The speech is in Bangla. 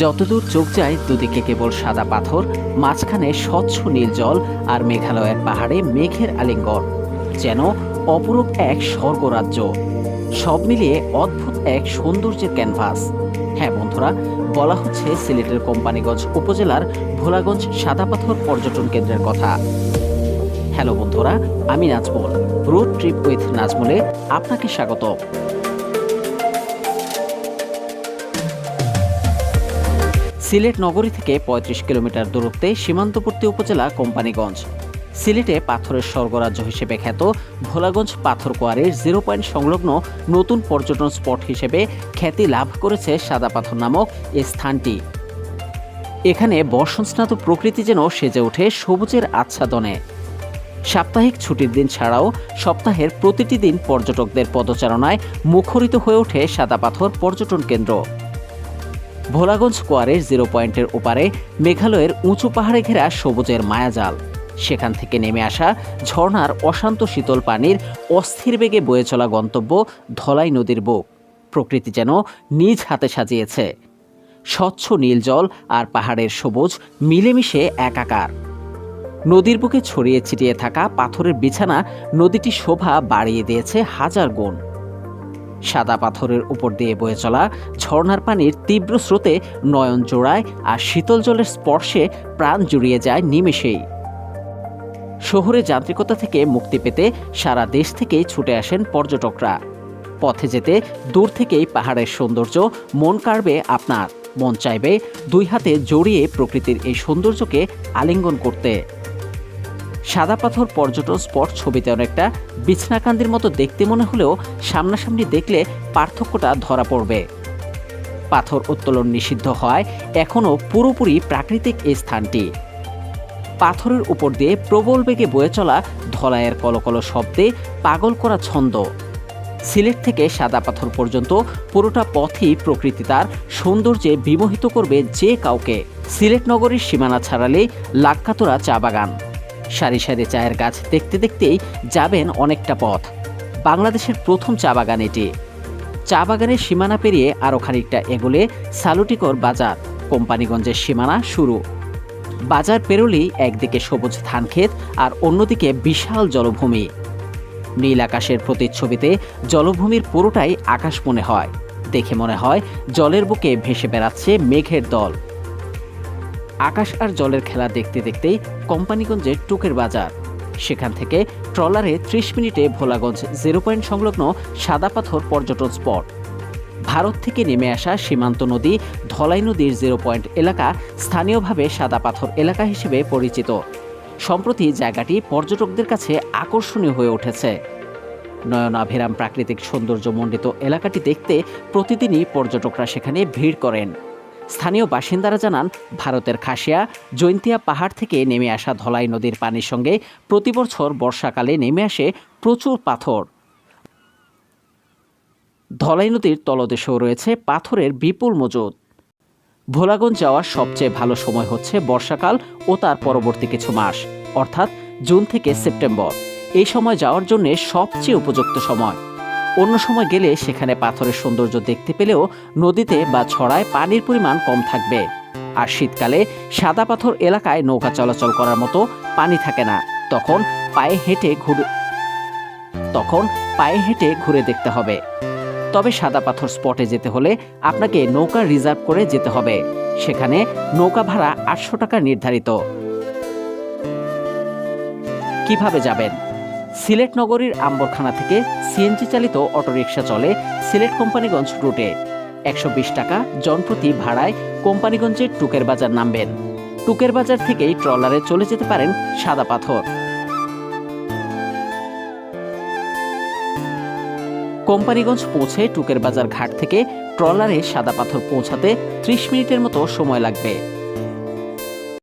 যতদূর চোখ যায়, দুদিকে কেবল সাদা পাথর, মাঝখানে স্বচ্ছ নীল জল আর মেঘালয়ের পাহাড়ে মেঘের আলিঙ্গন, যেন অপরূপ এক স্বর্গরাজ্য। সব মিলিয়ে অদ্ভুত এক সৌন্দর্যের ক্যানভাস। হ্যাঁ বন্ধুরা, বলা হচ্ছে সিলেটের কোম্পানিগঞ্জ উপজেলার ভোলাগঞ্জ সাদা পাথর পর্যটন কেন্দ্রের কথা। হ্যালো বন্ধুরা, আমি নাজমুল। রোড ট্রিপ উইথ নাজমুলে আপনাকে স্বাগত সিলেট নগরী থেকে ৩৫ কিলোমিটার দূরত্বে সীমান্তবর্তী উপজেলা কোম্পানিগঞ্জ। সিলেটে পাথরের স্বর্গরাজ্য হিসেবে খ্যাত ভোলাগঞ্জ পাথর কোয়ারির জিরো পয়েন্ট সংলগ্ন নতুন পর্যটন স্পট হিসেবে খ্যাতি লাভ করেছে সাদা পাথর নামক এ স্থানটি। এখানে বর্ষণস্নাত প্রকৃতি যেন সেজে ওঠে সবুজের আচ্ছাদনে। সাপ্তাহিক ছুটির দিন ছাড়াও সপ্তাহের প্রতিটি দিন পর্যটকদের পদচারণায় মুখরিত হয়ে ওঠে সাদা পাথর পর্যটন কেন্দ্র। ভোলাগঞ্জ স্কোয়ারের জিরো পয়েন্টের ওপারে মেঘালয়ের উঁচু পাহাড়ে ঘেরা সবুজের মায়াজাল। সেখান থেকে নেমে আসা ঝর্ণার অশান্ত শীতল পানির অস্থির বেগে বয়ে চলা গন্তব্য ধলাই নদীর বুক। প্রকৃতি যেন নিজ হাতে সাজিয়েছে। স্বচ্ছ নীল জল আর পাহাড়ের সবুজ মিলেমিশে একাকার। নদীর বুকে ছড়িয়ে ছিটিয়ে থাকা পাথরের বিছানা নদীটি শোভা বাড়িয়ে দিয়েছে হাজার গুণ। সাদা পাথরের উপর দিয়ে বয়ে চলা ঝর্ণার পানির তীব্র স্রোতে নয়ন জোড়ায় আর শীতল জলের স্পর্শে প্রাণ জুড়িয়ে যায় নিমেষেই। শহরে যান্ত্রিকতা থেকে মুক্তি পেতে সারা দেশ থেকেই ছুটে আসেন পর্যটকরা। পথে যেতে দূর থেকেই পাহাড়ের সৌন্দর্য, মন কাড়বে আপনার। মন চাইবে দুই হাতে জড়িয়ে প্রকৃতির এই সৌন্দর্যকে আলিঙ্গন করতে। সাদা পাথর পর্যটন স্পট ছবিতে অনেকটা বিছনাকান্দির মতো দেখতে মনে হলেও সামনাসামনি দেখলে পার্থক্যটা ধরা পড়বে। পাথর উত্তোলন নিষিদ্ধ হয় এখনও পুরোপুরি প্রাকৃতিক এই স্থানটি। পাথরের উপর দিয়ে প্রবল বেগে বয়ে চলা ধলাইয়ের কলকল শব্দে পাগল করা ছন্দ। সিলেট থেকে সাদা পাথর পর্যন্ত পুরোটা পথই প্রকৃতি তার সৌন্দর্যে বিমোহিত করবে যে কাউকে। সিলেট নগরীর সীমানা ছাড়ালে লাক্কাতোরা চা বাগান। সারি সারি চায়ের গাছ দেখতে দেখতেই যাবেন অনেকটা পথ। বাংলাদেশের প্রথম চা বাগান এটি। চা বাগানের সীমানা পেরিয়ে আরও খানিকটা এগোলে সালুটিকর বাজার, কোম্পানিগঞ্জের সীমানা শুরু। বাজার পেরোলেই একদিকে সবুজ ধানক্ষেত আর অন্যদিকে বিশাল জলভূমি। নীল আকাশের প্রতিচ্ছবিতে জলভূমির পুরোটাই আকাশ মনে হয়। দেখে মনে হয় জলের বুকে ভেসে বেড়াচ্ছে মেঘের দল। আকাশ আর জলের খেলা দেখতে দেখতেই কোম্পানিগঞ্জের টুকের বাজার। সেখান থেকে ট্রলারে ত্রিশ মিনিটে ভোলাগঞ্জ জিরো পয়েন্ট সংলগ্ন সাদা পাথর পর্যটন স্পট। ভারত থেকে নেমে আসা সীমান্ত নদী ধলাই নদীর জিরো পয়েন্ট এলাকা স্থানীয়ভাবে সাদা পাথর এলাকা হিসেবে পরিচিত। সম্প্রতি জায়গাটি পর্যটকদের কাছে আকর্ষণীয় হয়ে উঠেছে। নয়নাভিরাম প্রাকৃতিক সৌন্দর্যমণ্ডিত এলাকাটি দেখতে প্রতিদিনই পর্যটকরা সেখানে ভিড় করেন। স্থানীয় বাসিন্দারা জানান, ভারতের খাসিয়া, জৈন্তিয়া পাহাড় থেকে নেমে আসা ধলাই নদীর পানির সঙ্গে প্রতি বছর বর্ষাকালে নেমে আসে প্রচুর পাথর। ধলাই নদীর তলদেশেও রয়েছে পাথরের বিপুল মজুদ। ভোলাগঞ্জ যাওয়ার সবচেয়ে ভালো সময় হচ্ছে বর্ষাকাল ও তার পরবর্তী কিছু মাস, অর্থাৎ জুন থেকে সেপ্টেম্বর। এই সময় যাওয়ার জন্য সবচেয়ে উপযুক্ত সময়। অন্য সময় গেলে সেখানে পাথরের সৌন্দর্য দেখতে পেলেও নদীতে বা ছড়ায় পানির পরিমাণ কম থাকবে। আর শীতকালে সাদা পাথর এলাকায় নৌকা চলাচল করার মতো পানি থাকে না। তখন পায়ে হেঁটে ঘুরে তখন পায়ে হেঁটে ঘুরে দেখতে হবে। তবে সাদা পাথর স্পটে যেতে হলে আপনাকে নৌকা রিজার্ভ করে যেতে হবে। সেখানে নৌকা ভাড়া আটশো টাকা নির্ধারিত। কীভাবে যাবেন? সিলেট নগরীর আম্বরখানা থেকে সিএনজি চালিত অটোরিকশা চলে সিলেট কোম্পানিগঞ্জ রুটে। একশো বিশ টাকা জনপ্রতি ভাড়ায় কোম্পানিগঞ্জের টুকের বাজার নামবেন। টুকের বাজার থেকেই ট্রলারে চলে যেতে পারেন সাদা পাথর। কোম্পানিগঞ্জ পৌঁছে টুকের বাজার ঘাট থেকে ট্রলারে সাদা পাথর পৌঁছাতে ত্রিশ মিনিটের মতো সময় লাগবে।